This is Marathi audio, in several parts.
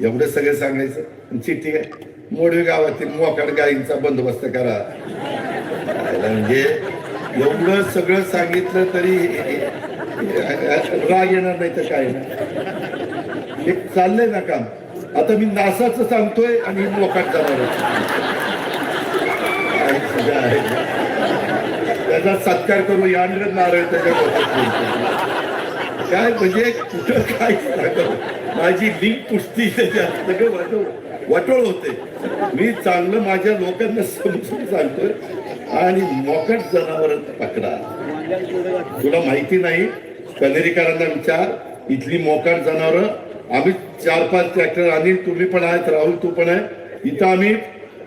एवढं सगळं सांगायचं. चिठ्ठी काय? मोडवे गावातील मोकाड गायींचा बंदोबस्त करा. म्हणजे एवढं सगळं सांगितलं तरी राग येणार नाही तर काय नाही हे चाललंय ना काम. आता मी नासाचं सांगतोय आणि मोकाट जाणार आहे. त्याचा सत्कार करू यांड्र नारळ त्याच्या काय म्हणजे कुठं काय माझी लिंक पुसती त्याच्यात. सगळं वाटोळ वाटोळ होते. मी चांगलं माझ्या लोकांना समजून सांगतोय. आणि मोकट जनावर पकडा तुला माहिती नाही कनेरीकरांना विचार. इथली मोकाट जनावर. आम्ही चार पाच ट्रॅक्टर आणि तुम्ही पण आहेत राहुल तू पण आहे. इथं आम्ही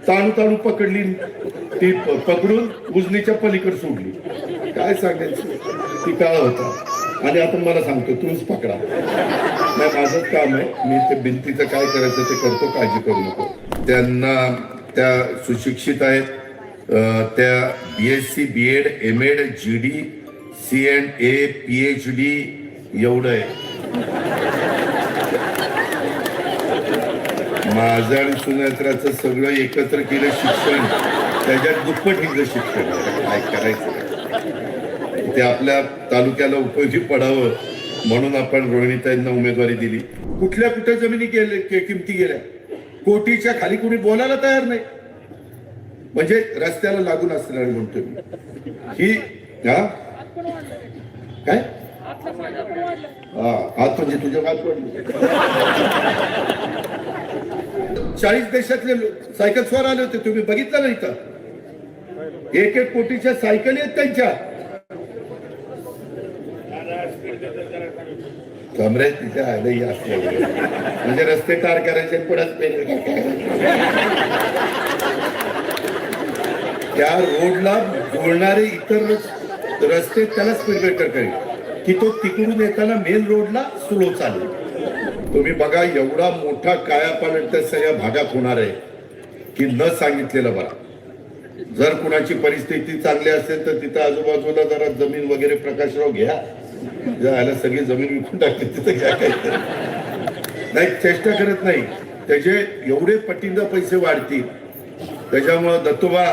ताणू ताणू पकडली. ती प- पकडून उजनीच्या पलीकडे सोडली. काय सांगायचं? ती काळ होता. आणि आता मला सांगतो तूच पकडा. नाही माझंच काम आहे. मी ते भिंतीचं काय करायचं ते करतो काळजी करू नको. त्यांना त्या सुशिक्षित आहेत. त्या B S C B Ed M Ed G D C and A P H D एवढं आहे. माझं आणि सुनेत्राचं सगळं एकत्र केलं शिक्षण. त्याच्यात दुप्पट केलं शिक्षण काय करायचं? ते आपल्या तालुक्याला उपयोगी पडावं म्हणून आपण रोहिणीताईंना उमेदवारी दिली. कुठल्या कुठल्या जमिनी गेले किमती गेल्या? कोटीच्या खाली कुणी बोलायला तयार नाही. म्हणजे रस्त्याला लागून असणार म्हणतोय मी. ही हा? काय? हा हात म्हणजे तुझ्या हात पडले चाळीस देशातले सायकल स्वार आले होते तुम्ही बघितलं नाही तर एक एक कोटीच्या सायकली आहेत त्यांच्या. कमरे तिच्या आलंही असल्या म्हणजे रस्ते कार करायचे आणि पेन त्या रोडला बोलणारे इतर रस्ते त्याला स्पीड ब्रेकर करेल. की तो तिकडून येताना मेन रोडला स्लो चालेल तुम्ही बघा एवढा मोठा कायापालट त्या सगळ्या भागात होणार आहे. की न सांगितलेलं बरा. जर कुणाची परिस्थिती चांगली असेल तर तिथं आजूबाजूला जरा जमीन वगैरे प्रकाशराव घ्या. आला सगळी जमीन विकून टाकली तिथं घ्या काय नाही चेष्टा करत नाही. त्याचे एवढे पटींद पैसे वाढतील. त्याच्यामुळं दत्तोबा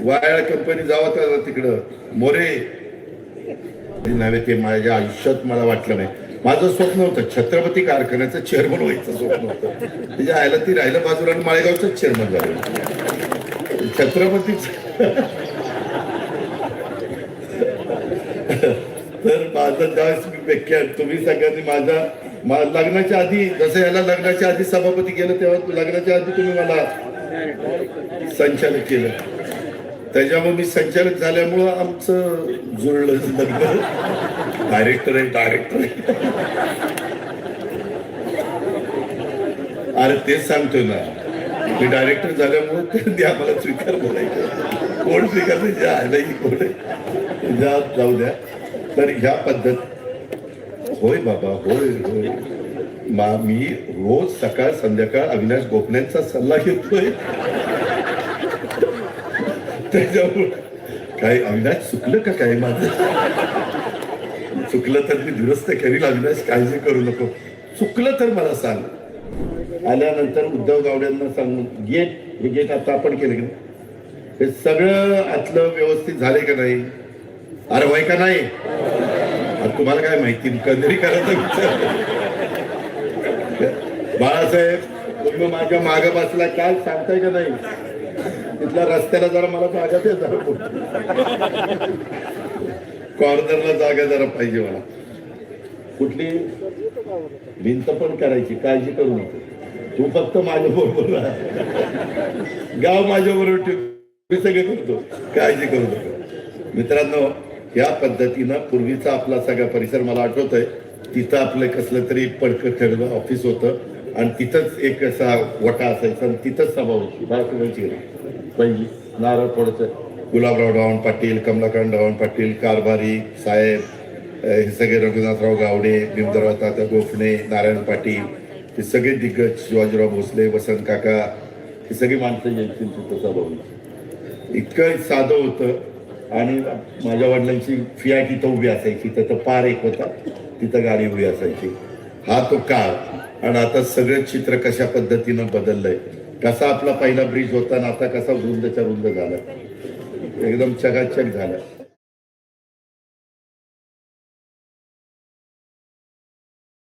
वायाळ कंपनी जावं तर तिकडं. मोरे. नव्हे ते माझ्या आयुष्यात मला वाटलं नाही. माझं स्वप्न होतं छत्रपती कारखान्याचं चेअरमन व्हायचं स्वप्न होतं. त्याच्या आयला ती राहिलं बाजूला आणि माळेगावचंच चेअरमन झालं. छत्रपतीच तर माझं ज्यावेळेस मी व्याख्या तुम्ही सगळ्यांनी माझ्या लग्नाच्या आधी जसं याला लग्नाच्या आधी सभापती केलं तेव्हा लग्नाच्या आधी तुम्ही मला संचालक केलं. त्याच्यामुळे मी संचालक झाल्यामुळं आमचं जुळलं लग्न. डायरेक्टर आहे डायरेक्टर आहे. अरे तेच सांगतोय ना. मी डायरेक्टर झाल्यामुळे त्यांनी आम्हाला स्वीकार बोलायचं. कोण स्वीकार नाही जे आहे? कोण जाऊ द्या. तर ह्या पद्धत होय बाबा होय होय. मा मी रोज सकाळ संध्याकाळ अविनाश गोपण्यांचा सल्ला घेतोय. त्याच्यामुळे काय अविनाश चुकलं का काय माझं? चुकलं तर मी दुरुस्त करील अविनाश काळजी करू नको. चुकलं तर मला सांग. आल्यानंतर उद्धव गावड्यांना सांगून गेट हे गेट आता आपण केलं की हे सगळं आतलं व्यवस्थित झाले का नाही? अरे वय का नाही? तुम्हाला काय माहिती? कधी करायचं बाळासाहेब तुम्ही माझ्या मागे बसला. काय सांगताय का नाही? तिथल्या रस्त्याला जरा मला जागा दे जरा कॉर्नरला जागा जरा पाहिजे मला. कुठली? भिंत पण करायची. काळजी करू नको. तू फक्त माझ्या बरोबर गाव माझ्या बरोबर ठेव. मी सगळे करतो. काळजी करू नको. मित्रांनो या पद्धतीनं पूर्वीचा आपला सगळा परिसर मला आठवतोय. तिथं आपलं कसलं तरी पडकं ठरलं ऑफिस होतं. आणि तिथंच एक असा वटा असायचा आणि तिथंच सभा होती. बाळकृष्णाची पहिली. नारळ फोडायचं गुलाबराव डावण पाटील कमलाकांत डावण पाटील कारभारी साहेब हे सगळे रघुनाथराव गावडे भीमदराव तात्या गोफणे नारायण पाटील हे सगळे दिग्गज शिवाजीराव भोसले वसंत काका हे सगळी माणसं यायची तिथं सभा होती. इतकं साधं होतं. आणि माझ्या वडिलांची फिया तिथं उभी असायची. तिथं पार एक होता. तिथं गाडी उभी असायची. हा तो काळ. आणि आता सगळं चित्र कशा पद्धतीनं बदललंय. कसा आपला पहिला ब्रिज होता आणि आता कसा रुंदच्या रुंद झाला. एकदम चकाचक झाला.